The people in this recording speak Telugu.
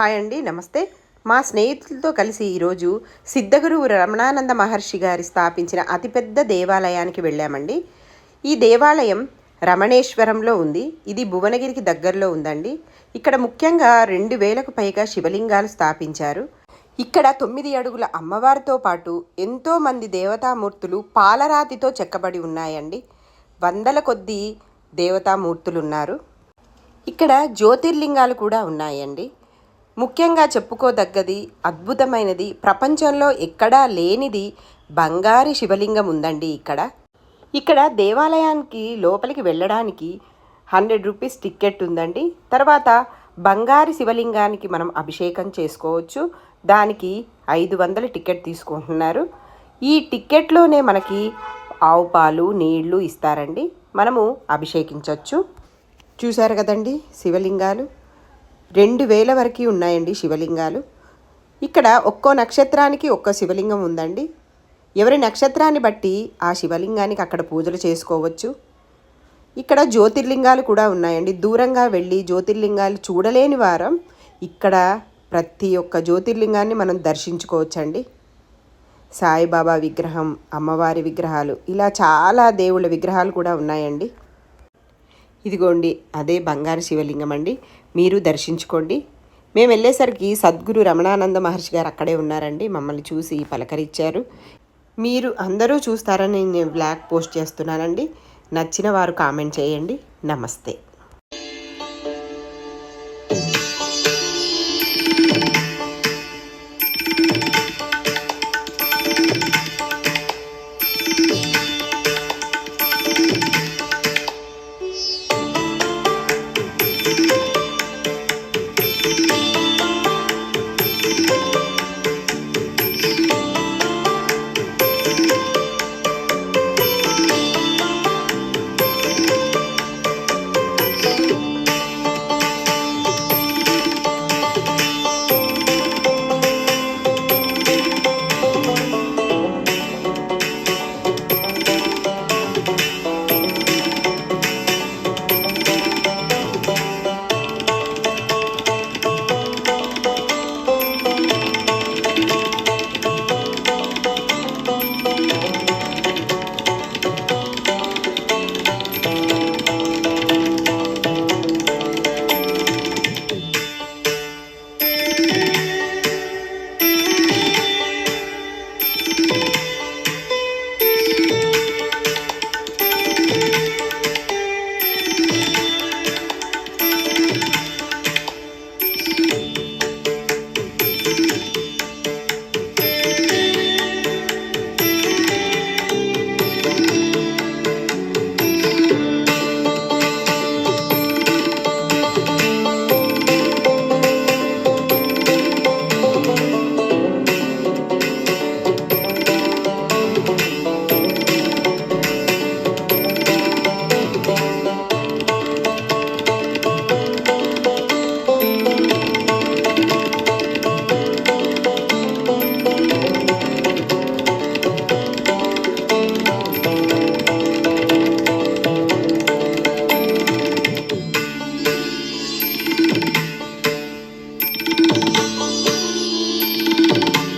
హాయ్ అండి నమస్తే. మా స్నేహితులతో కలిసి ఈరోజు సిద్ధగురువు రమణానంద మహర్షి గారి స్థాపించిన అతిపెద్ద దేవాలయానికి వెళ్ళామండి. ఈ దేవాలయం రమణేశ్వరంలో ఉంది. ఇది భువనగిరికి దగ్గరలో ఉందండి. ఇక్కడ ముఖ్యంగా రెండు వేలకు పైగా శివలింగాలు స్థాపించారు. ఇక్కడ తొమ్మిది అడుగుల అమ్మవారితో పాటు ఎంతో మంది దేవతామూర్తులు పాలరాతితో చెక్కబడి ఉన్నాయండి. వందల కొద్దీ దేవతామూర్తులున్నారు. ఇక్కడ జ్యోతిర్లింగాలు కూడా ఉన్నాయండి. ముఖ్యంగా చెప్పుకోదగ్గది అద్భుతమైనది ప్రపంచంలో ఎక్కడా లేనిది బంగారి శివలింగం ఉందండి ఇక్కడ. ఇక్కడ దేవాలయానికి లోపలికి వెళ్ళడానికి హండ్రెడ్ రూపీస్ టికెట్ ఉందండి. తర్వాత బంగారి శివలింగానికి మనం అభిషేకం చేసుకోవచ్చు. దానికి ఐదు వందల టికెట్ తీసుకుంటున్నారు. ఈ టికెట్లోనే మనకి ఆవు పాలు నీళ్ళు ఇస్తారండి. మనము అభిషేకించవచ్చు చూశారు కదండి శివలింగాలు? రెండు వేల వరకు ఉన్నాయండి శివలింగాలు. ఇక్కడ ఒక్కో నక్షత్రానికి ఒక్కో శివలింగం ఉందండి. ఎవరి నక్షత్రాన్ని బట్టి ఆ శివలింగానికి అక్కడ పూజలు చేసుకోవచ్చు. ఇక్కడ జ్యోతిర్లింగాలు కూడా ఉన్నాయండి. దూరంగా వెళ్ళి జ్యోతిర్లింగాలు చూడలేని వారం ఇక్కడ ప్రతి ఒక్క జ్యోతిర్లింగాన్ని మనం దర్శించుకోవచ్చండి. సాయిబాబా విగ్రహం అమ్మవారి విగ్రహాలు ఇలా చాలా దేవుళ్ళ విగ్రహాలు కూడా ఉన్నాయండి. ఇదిగోండి అదే బంగారు శివలింగం అండి. మీరు దర్శించుకోండి. మేము వెళ్ళేసరికి సద్గురు రమణానంద మహర్షి గారు అక్కడే ఉన్నారండి. మమ్మల్ని చూసి పలకరించారు. మీరు అందరూ చూస్తారని నేను బ్లాగ్ పోస్ట్ చేస్తున్నానండి. నచ్చిన వారు కామెంట్ చేయండి. నమస్తే.